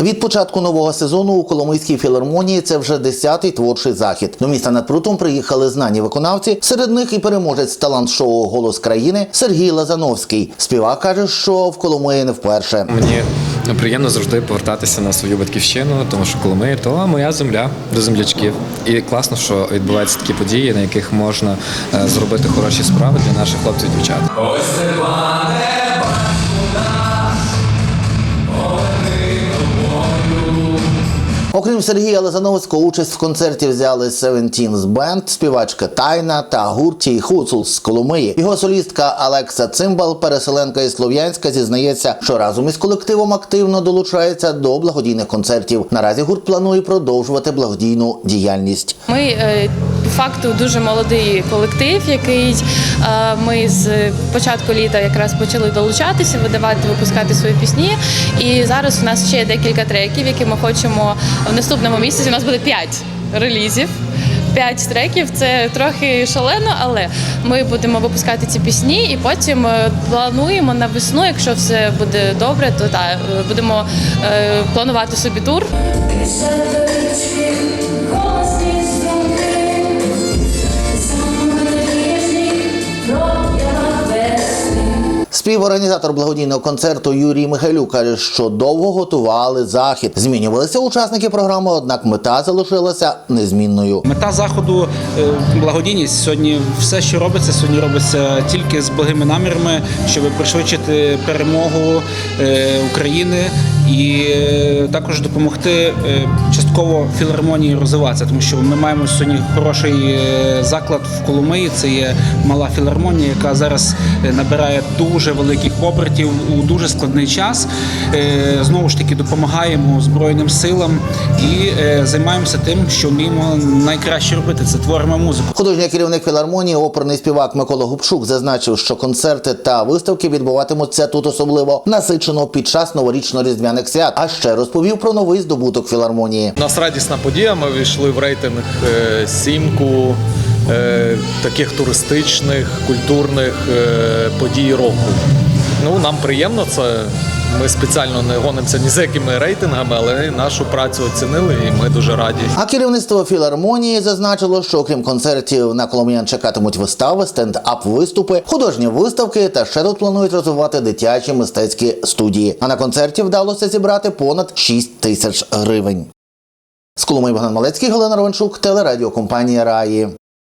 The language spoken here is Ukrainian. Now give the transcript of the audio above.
Від початку нового сезону у Коломийській філармонії це вже десятий творчий захід. До міста над прутом приїхали знані виконавці. Серед них і переможець талант-шоу Голос країни Сергій Лазановський. Співак каже, що в Коломиї не вперше. Мені приємно завжди повертатися на свою батьківщину, тому що Коломия – то моя земля до землячків. І класно, що відбуваються такі події, на яких можна е, зробити хороші справи для наших хлопців і дівчат. Окрім Сергія Лазановського, участь в концерті взяли Seventeens Band, співачка Тайна та гурт Хуцул з Коломиї. Його солістка Алекса Цимбал, переселенка із Слов'янська, зізнається, що разом із колективом активно долучається до благодійних концертів. Наразі гурт планує продовжувати благодійну діяльність. Ми е, по факту дуже молодий колектив, який е, ми з початку літа якраз почали долучатися, видавати, випускати свої пісні. І зараз у нас ще декілька треків, які ми хочемо в наступному місяці. У нас буде п'ять релізів. П'ять треків це трохи шалено, але ми будемо випускати ці пісні, і потім е, плануємо на весну, якщо все буде добре, то так, е, будемо е, планувати собі тур. Співорганізатор благодійного концерту Юрій Михайлюк каже, що довго готували захід. Змінювалися учасники програми, однак мета залишилася незмінною. Мета заходу е, благодійність. Сьогодні все, що робиться, сьогодні робиться тільки з благими намірами, щоб пришвидшити перемогу е, України і е, також допомогти е, частково філармонії розвиватися, тому що ми маємо сьогодні хороший е, заклад в Коломиї. Це є мала філармонія, яка зараз набирає дуже великих обертів у дуже складний час. Знову ж таки допомагаємо Збройним силам і займаємося тим, що вміємо найкраще робити. Це творимо музику. Художній керівник філармонії, оперний співак Микола Губчук, зазначив, що концерти та виставки відбуватимуться тут особливо насичено під час свят. А ще розповів про новий здобуток філармонії. У нас радісна подія. Ми війшли в рейтинг е, сімку е, таких туристичних, культурних е, подій року. Ну, нам приємно це. Ми спеціально не гонимося ні з якими рейтингами, але нашу працю оцінили, і ми дуже раді. А керівництво філармонії зазначило, що окрім концертів на коломиян чекатимуть вистави, стендап виступи, художні виставки та ще тут планують розвивати дитячі мистецькі студії. А на концерті вдалося зібрати понад 6 тисяч гривень. З Коломиї Богдан Малецький, Галина Ровенчук, телерадіокомпанія Раї.